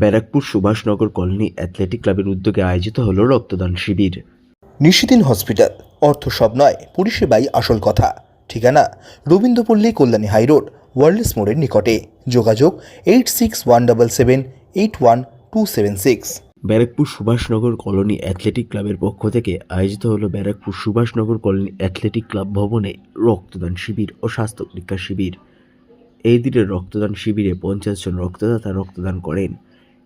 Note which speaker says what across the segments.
Speaker 1: Barrackpore Subhashnagar colony athletic ক্লাবের উদ্যোগে আয়োজিত হল রক্তদান শিবির।
Speaker 2: নিশিদিন হসপিটাল অর্থ সব নয় পরিষেবাই আসল কথা। ঠিকানা রবীন্দ্রপল্লী কল্যাণী হাইরোড ওয়ার্ল্ডস মোড়ের নিকটে। যোগাযোগ eight six one double seven eight one two seven six.
Speaker 1: Barrackpore Subhashnagar colony athletic ক্লাবের পক্ষ থেকে আয়োজিত হলো Barrackpore Subhashnagar colony athletic club ভবনে রক্তদান শিবির ও স্বাস্থ্য পরীক্ষা শিবির। এই দিনের রক্তদান শিবিরে পঞ্চাশ জন রক্তদাতা রক্তদান করেন।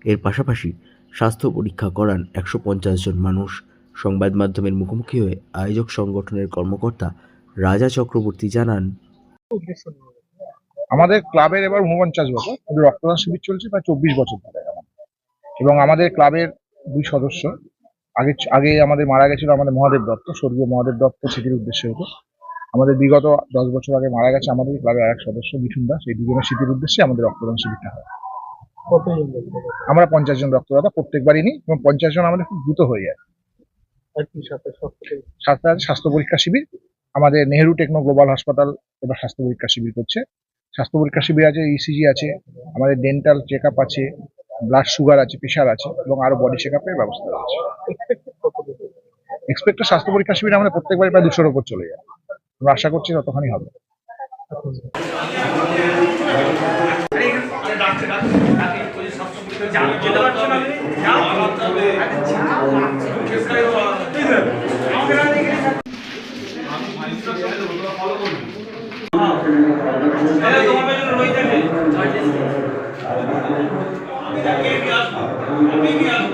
Speaker 1: এর পাশাপাশি স্বাস্থ্য পরীক্ষা করান একশো পঞ্চাশ জন মানুষ। সংবাদ মাধ্যমের মুখোমুখি হয়ে আয়োজক সংগঠনের কর্মকর্তা রাজা চক্রবর্তী জানান,
Speaker 3: আমাদের ক্লাবের এবার উনপঞ্চাশ বছর। রক্তদান শিবির চলছে প্রায় চব্বিশ বছর ধরে এবং আমাদের ক্লাবের দুই সদস্য, আগে আগে আমাদের মারা গেছিল আমাদের মহাদেব দত্ত, স্বর্গীয় মহাদেব দত্ত স্মৃতির উদ্দেশ্যে হতো। আমাদের বিগত দশ বছর আগে মারা গেছে আমাদের ক্লাবের আরেক সদস্য মিঠুন দাস। এই দুজনের স্মৃতির উদ্দেশ্যে আমাদের রক্তদান শিবিরটা হয়। আমরা পঞ্চাশ জন রক্তদাতা প্রত্যেকবারই নিই এবং পঞ্চাশ জন আমাদের খুব দ্রুত হয়ে যায়। স্বাস্থ্য পরীক্ষা শিবির। আমাদের নেহেরু টেকনো গ্লোবাল হাসপাতাল এবার স্বাস্থ্য পরীক্ষা শিবির করছে। স্বাস্থ্য পরীক্ষা শিবির আছে ইসিজি আছে আমাদের ডেন্টাল চেক আপ আছে ব্লাড সুগার আছে প্রেশার আছে এবং আরও বডি চেক আপের ব্যবস্থা আছে। এক্সপেক্টেড স্বাস্থ্য পরীক্ষা শিবির আমাদের প্রত্যেকবার প্রায় দুশোর উপর চলে যায়। আমরা আশা করছি ততখানি হবে। ডাকছে ডাকছে ডাকছে জানতে যেতে না আমি কি আসব। আমি কি আসব।